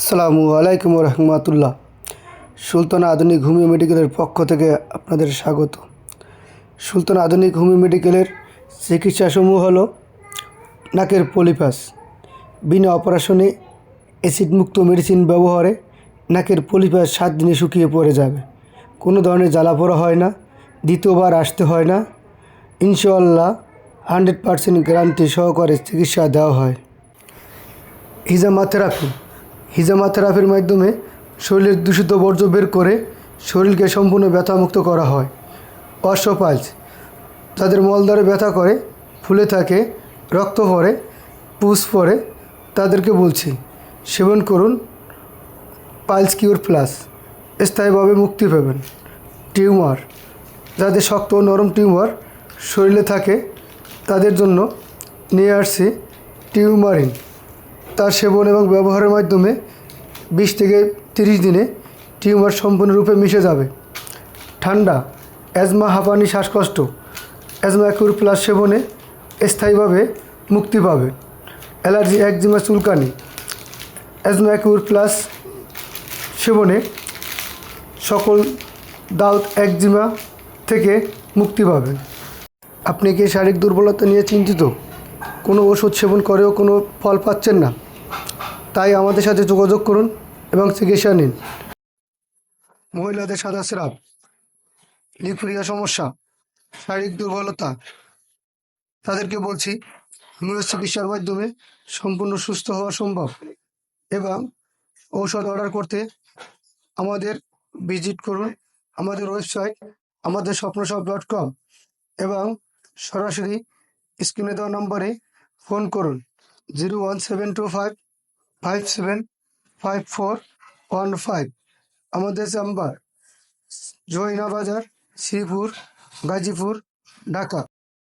আসসালামু আলাইকুম রহমতুল্লাহ সুলতান আধুনিক হোমিও মেডিকেলের পক্ষ থেকে আপনাদের স্বাগত। সুলতান আধুনিক হোমিও মেডিকেলের চিকিৎসাসমূহ হলো নাকের পলিপাস বিনা অপারেশনে অ্যাসিডমুক্ত মেডিসিন ব্যবহারে নাকের পলিপাস সাত দিনে শুকিয়ে পড়ে যাবে। কোনো ধরনের জ্বালা পোড়া হয় না, দ্বিতীয়বার আসতে হয় না। ইনশাল্লাহ হান্ড্রেড পার্সেন্ট গ্যারান্টি সহকারে চিকিৎসা দেওয়া হয়। হিজামা হিজামা থেরাপির মাধ্যমে শরীরের দূষিত বর্জ্য বের করে শরীরকে সম্পূর্ণ ব্যথামুক্ত করা হয়। অশ্বপাইলস যাদের মলদ্বারে ব্যথা করে, ফুলে থাকে, রক্ত পড়ে, পুষ পড়ে, তাদেরকে বলছি, সেবন করুন। পাইলস কিউর প্লাস, স্থায়ীভাবে মুক্তি পাবেন। টিউমার, যাদের শক্ত ও নরম টিউমার শরীরে থাকে, তাদের জন্য নিয়ে আসছি টিউমারিন। তার সেবন এবং ব্যবহারের মাধ্যমে বিশ থেকে তিরিশ দিনে টিউমার সম্পূর্ণরূপে মিশে যাবে। ঠান্ডা অ্যাজমা হাঁপানি, শ্বাসকষ্ট অ্যাজমা অ্যাকুর প্লাস সেবনে স্থায়ীভাবে মুক্তি পাবে। অ্যালার্জি, একজিমা, চুলকানি অ্যাজমা অ্যাকুর প্লাস সেবনে সকল দাউত একজিমা থেকে মুক্তি পাবেন আপনি কি শারীরিক দুর্বলতা নিয়ে চিন্তিত? কোনো ওষুধ সেবন করেও কোনো ফল পাচ্ছেন না? তাই আমাদের সাথে যোগাযোগ করুন এবং চিকিৎসা নিন। মহিলাদের সাদা স্রাব লিফুরিয়া সমস্যা, শারীরিক দুর্বলতা, তাদেরকে বলছি হোমিও চিকিৎসার মাধ্যমে সম্পূর্ণ সুস্থ হওয়া সম্ভব এবং ঔষধ অর্ডার করতে আমাদের ভিজিট করুন আমাদের ওয়েবসাইট আমাদের স্বপ্নসব ডট কম এবং সরাসরি স্ক্রিনে দেওয়া নম্বরে ফোন করুন zero one seven two five five seven five four one five আমাদের চাম্বার জয়না বাজার শ্রীপুর গাজীপুর ঢাকা।